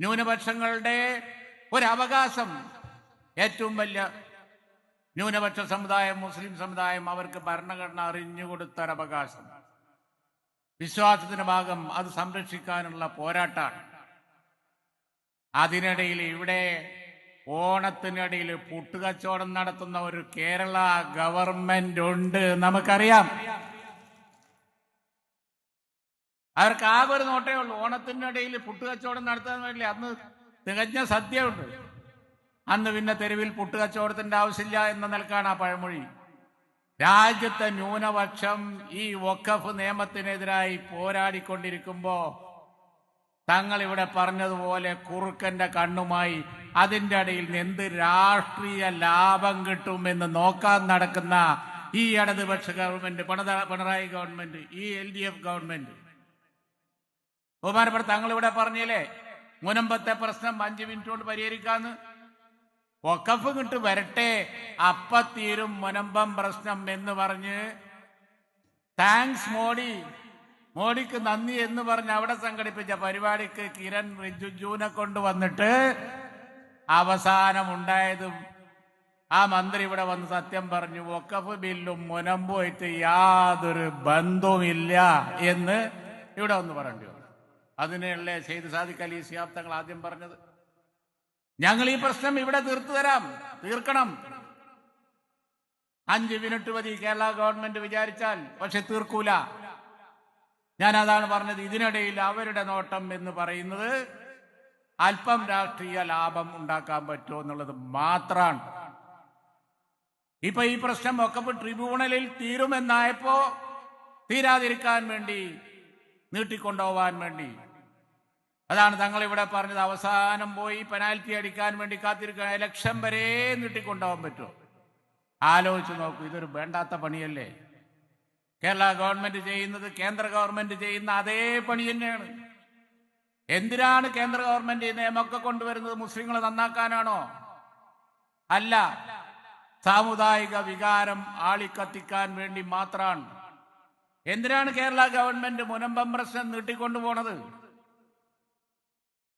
ന്യൂനപക്ഷങ്ങളുടെ ഒരവകാശം. ഏറ്റവും വലിയ ന്യൂനപക്ഷ സമുദായം മുസ്ലിം സമുദായം അവർക്ക് ഭരണഘടന അറിഞ്ഞുകൊടുത്തൊരവകാശം വിശ്വാസത്തിന്റെ ഭാഗം അത് സംരക്ഷിക്കാനുള്ള പോരാട്ടാണ്. അതിനിടയിൽ ഇവിടെ ഓണത്തിനിടയിൽ പുട്ടുകച്ചവടം നടത്തുന്ന ഒരു കേരള ഗവൺമെന്റ് ഉണ്ട് നമുക്കറിയാം. അവർക്ക് ആകെ ഒരു നോട്ടേ ഉള്ളൂ. ഓണത്തിനിടയിൽ പുട്ടുകച്ചവടം നടത്താൻ വേണ്ടി അന്ന് തികഞ്ഞ സദ്യയുണ്ട്. അന്ന് പിന്നെ തെരുവിൽ പുട്ടുകച്ചവടത്തിന്റെ ആവശ്യമില്ല എന്ന നിലക്കാണ് ആ പഴമൊഴി. രാജ്യത്തെ ന്യൂനപക്ഷം ഈ വഖഫ് നിയമത്തിനെതിരായി പോരാടിക്കൊണ്ടിരിക്കുമ്പോ തങ്ങൾ ഇവിടെ പറഞ്ഞതുപോലെ കുറുക്കന്റെ കണ്ണുമായി അതിന്റെ അടിയിൽ എന്ത് രാഷ്ട്രീയ ലാഭം കിട്ടുമെന്ന് നോക്കാൻ നടക്കുന്ന ഈ ഇടതുപക്ഷ ഗവൺമെന്റ് പിണറായി ഗവൺമെന്റ് ഈ എൽ ഡി എഫ് ഗവൺമെന്റ് ബഹുമാനപ്പെട്ട താങ്കൾ ഇവിടെ പറഞ്ഞില്ലേ? മുനമ്പത്തെ പ്രശ്നം അഞ്ച് മിനിറ്റ് കൊണ്ട് പരിഹരിക്കാന്ന്. ഒക്കഫ് കിട്ട് വരട്ടെ. അപ്പ തീരും മുനമ്പം പ്രശ്നം എന്ന് പറഞ്ഞ്. താങ്ക്സ് മോഡി. മോഡിക്ക് നന്ദി എന്ന് പറഞ്ഞ് അവിടെ സംഘടിപ്പിച്ച പരിപാടിക്ക് കിരൺ റിജിജുവിനെ കൊണ്ടുവന്നിട്ട് അവസാനം ഉണ്ടായതും ആ മന്ത്രി ഇവിടെ വന്ന് സത്യം പറഞ്ഞു ഒക്കഫ് ബില്ലും മുനമ്പുമായിട്ട് യാതൊരു ബന്ധവുമില്ല എന്ന് ഇവിടെ ഒന്ന് പറയേണ്ടി വന്നു അതിനല്ലേ ചെയ്ത് സാദിഖ് അലി സിയാബ് തങ്ങൾ ആദ്യം പറഞ്ഞത്? ഞങ്ങൾ ഈ പ്രശ്നം ഇവിടെ തീർത്തു തരാം. തീർക്കണം. അഞ്ച് മിനിറ്റ് മതി. കേരള ഗവൺമെന്റ് വിചാരിച്ചാൽ. പക്ഷെ തീർക്കൂല. ഞാൻ അതാണ് പറഞ്ഞത്. ഇതിനിടയിൽ അവരുടെ നോട്ടം എന്ന് പറയുന്നത് അല്പം രാഷ്ട്രീയ ലാഭം ഉണ്ടാക്കാൻ പറ്റുമോ എന്നുള്ളത് മാത്രമാണ്. ഇപ്പൊ ഈ പ്രശ്നം ഒക്കെ ട്രിബ്യൂണലിൽ തീരുമെന്നായപ്പോ തീരാതിരിക്കാൻ വേണ്ടി നീട്ടിക്കൊണ്ടുപോവാൻ വേണ്ടി അതാണ് തങ്ങൾ ഇവിടെ പറഞ്ഞത്. അവസാനം പോയി പെനാൽറ്റി അടിക്കാൻ വേണ്ടി കാത്തിരിക്കുക ഇലക്ഷൻ വരെ നീട്ടിക്കൊണ്ടാവാൻ പറ്റുമോ? ആലോചിച്ച് നോക്കൂ. ഇതൊരു വേണ്ടാത്ത പണിയല്ലേ? കേരള ഗവൺമെന്റ് ചെയ്യുന്നത് കേന്ദ്ര ഗവൺമെന്റ് ചെയ്യുന്ന അതേ പണി തന്നെയാണ്. എന്തിനാണ് കേന്ദ്ര ഗവൺമെന്റ് നിയമമൊക്കെ കൊണ്ടുവരുന്നത്? മുസ്ലിങ്ങളെ നന്നാക്കാനാണോ? അല്ല. സാമുദായിക വികാരം ആളിക്കത്തിക്കാൻ വേണ്ടി മാത്രമാണ്. എന്തിനാണ് കേരള ഗവൺമെന്റ് മുനമ്പം പ്രശ്നം നീട്ടിക്കൊണ്ടുപോണത്?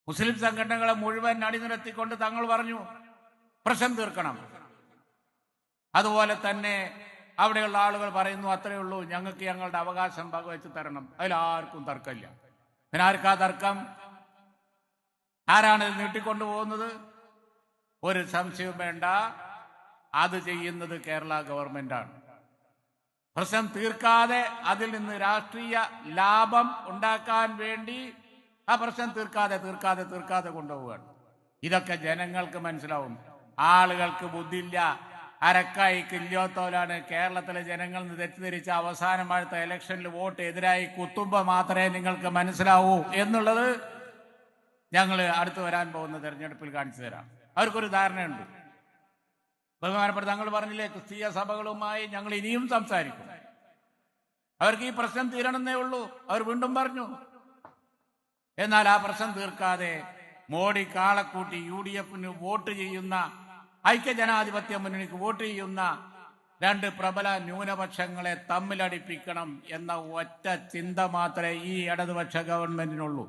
മുസ്ലിം സംഘടനകളെ മുഴുവൻ അണിനിരത്തിക്കൊണ്ട് തങ്ങൾ പറഞ്ഞു പ്രശ്നം തീർക്കണം. അതുപോലെ തന്നെ അവിടെയുള്ള ആളുകൾ പറയുന്നു അത്രയേ ഉള്ളൂ ഞങ്ങൾക്ക് ഞങ്ങളുടെ അവകാശം പകവെച്ച് തരണം. അതിലാർക്കും തർക്കമില്ല. പിന്നെ ആർക്കാ തർക്കം? ആരാണ് ഇത് നീട്ടിക്കൊണ്ടു പോകുന്നത് ഒരു സംശയവും വേണ്ട. അത് ചെയ്യുന്നത് കേരള ഗവൺമെന്റാണ്. പ്രശ്നം തീർക്കാതെ അതിൽ നിന്ന് രാഷ്ട്രീയ ലാഭം ഉണ്ടാക്കാൻ വേണ്ടി ആ പ്രശ്നം തീർക്കാതെ തീർക്കാതെ തീർക്കാതെ കൊണ്ടുപോവുകയാണ്. ഇതൊക്കെ ജനങ്ങൾക്ക് മനസ്സിലാവും. ആളുകൾക്ക് ബുദ്ധിയില്ല. അരക്കായി കില്ലോത്തോലാണ് കേരളത്തിലെ ജനങ്ങൾ തെറ്റിദ്ധരിച്ച അവസാനമായിട്ട് ഇലക്ഷനിൽ വോട്ട് എതിരായി കുത്തുമ്പോ മാത്രമേ നിങ്ങൾക്ക് മനസ്സിലാവൂ എന്നുള്ളത് ഞങ്ങൾ അടുത്ത് വരാൻ പോകുന്ന തെരഞ്ഞെടുപ്പിൽ കാണിച്ചു തരാം. അവർക്കൊരു ധാരണയുണ്ട്. ബഹുമാനപ്പെട്ട തങ്ങൾ പറഞ്ഞില്ലേ ക്രിസ്തീയ സഭകളുമായി ഞങ്ങൾ ഇനിയും സംസാരിക്കും. അവർക്ക് ഈ പ്രശ്നം തീരണമെന്നേ ഉള്ളൂ. അവർ വീണ്ടും പറഞ്ഞു എന്നാൽ ആ പ്രശ്നം തീർക്കാതെ മോഡി കാളക്കൂട്ടി യു ഡി എഫിന് വോട്ട് ചെയ്യുന്ന ഐക്യജനാധിപത്യ മുന്നണിക്ക് വോട്ട് ചെയ്യുന്ന രണ്ട് പ്രബല ന്യൂനപക്ഷങ്ങളെ തമ്മിലടിപ്പിക്കണം എന്ന ഒറ്റ ചിന്ത മാത്രമേ ഈ ഇടതുപക്ഷ ഗവൺമെന്റിനുള്ളൂ.